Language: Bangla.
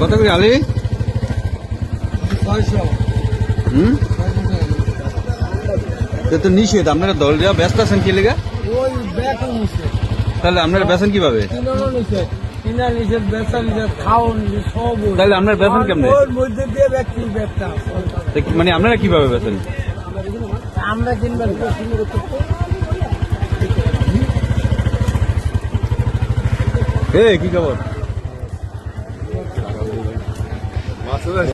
কত করে আলি? হুম? তো নিষেধ আপনারা দল যা ব্যস্ত আছেন কি লেগা? তাহলে আপনারা বেছেন কীভাবে? তাহলে আপনার বেতন কেমনে? ওর মধ্যে দিয়ে ব্যক্তি ব্যাগটা মানে আপনারা কীভাবে বেছেন আমরা কিনবেন এ কি খবর? চলে